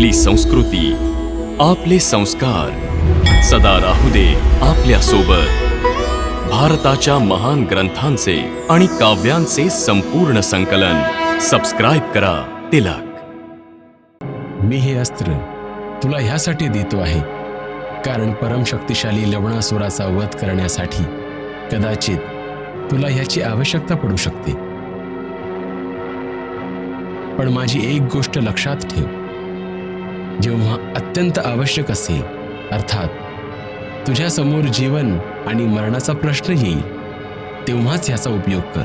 आपली संस्कृती आपले संस्कार. सदा राहू दे आपल्यासोबत भारताच्या महान ग्रंथांचे आणि काव्यांचे संपूर्ण संकलन. सबस्क्राईब करा तिलक. मी हे अस्त्र तुला ह्यासाठी देतो आहे. कारण परमशक्तिशाली लवणासुराचा वध करण्यासाठी कदाचित तुला ह्याची आवश्यकता पडू शकते. पण माझी एक गोष्ट लक्षात ठेव. जेव्हा अत्यंत आवश्यक असेल अर्थात तुझ्यासमोर जीवन आणि मरणाचा प्रश्न येईल तेव्हाच ह्याचा उपयोग कर.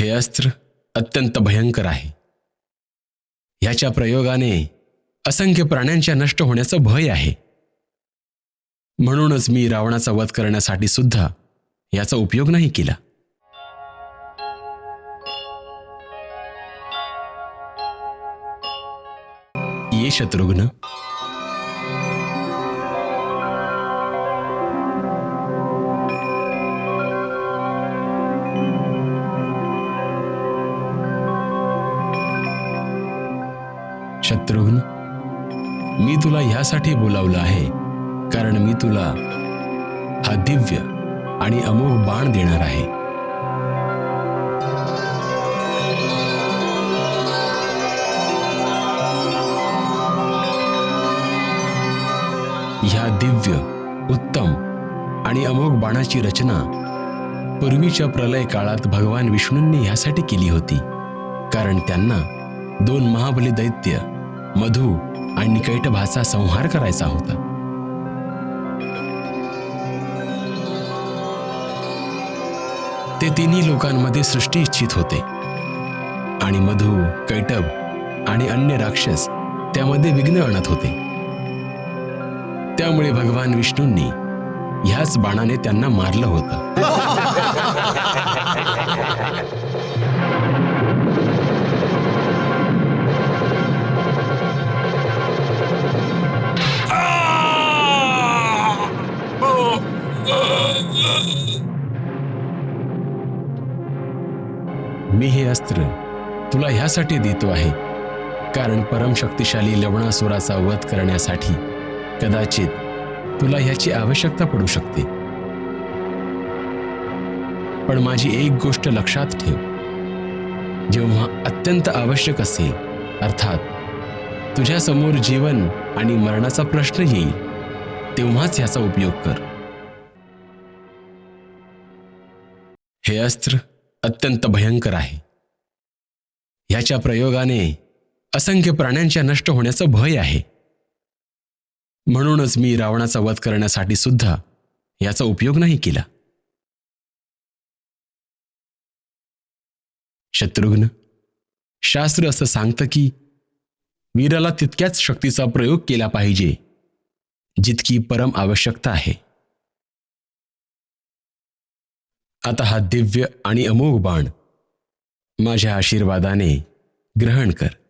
हे अस्त्र अत्यंत भयंकर आहे. ह्याच्या प्रयोगाने असंख्य प्राण्यांच्या नष्ट होण्याचं भय आहे. म्हणूनच मी रावणाचा वध करण्यासाठी सुद्धा याचा उपयोग नाही केला. ये शत्रुघ्न. शत्रुघ्न मी तुला ह्यासाठी बोलावलं आहे कारण मी तुला हा दिव्य आणि अमोघ बाण देणार आहे. ह्या दिव्य उत्तम आणि अमोघ बाणाची रचना पूर्वीच्या प्रलय काळात भगवान विष्णूंनी ह्यासाठी केली होती. कारण त्यांना दोन महाबली दैत्य मधु आणि कैटभाचा संहार करायचा होता. ते तिन्ही लोकांमध्ये सृष्टी इच्छित होते. आणि मधु कैटभ आणि अन्य राक्षस त्यामध्ये विघ्न आणत होते. त्यामुळे भगवान विष्णूंनी ह्याच बाणाने त्यांना मारलं होतं. मी हे अस्त्र तुला ह्यासाठी देतो आहे कारण परमशक्तिशाली लवणासुराचा वध करण्यासाठी कदाचित तुला ह्याची आवश्यकता पडू शकते. पण माझी एक गोष्ट लक्षात ठेव. जेव्हा अत्यंत आवश्यक असेल अर्थात तुझ्यासमोर जीवन आणि मरणाचा प्रश्न येईल तेव्हाच ह्याचा उपयोग कर. हे अस्त्र अत्यंत भयंकर आहे. ह्याच्या प्रयोगाने असंख्य प्राण्यांच्या नष्ट होण्याचं भय आहे. म्हणूनच मी रावणाचा वध करण्यासाठी सुद्धा याचा उपयोग नाही केला. शत्रुघ्न शास्त्र असं सांगतं की वीराला तितक्याच शक्तीचा प्रयोग केला पाहिजे जितकी परम आवश्यकता आहे. आता हा दिव्य आणि अमोघ बाण माझ्या आशीर्वादाने ग्रहण कर.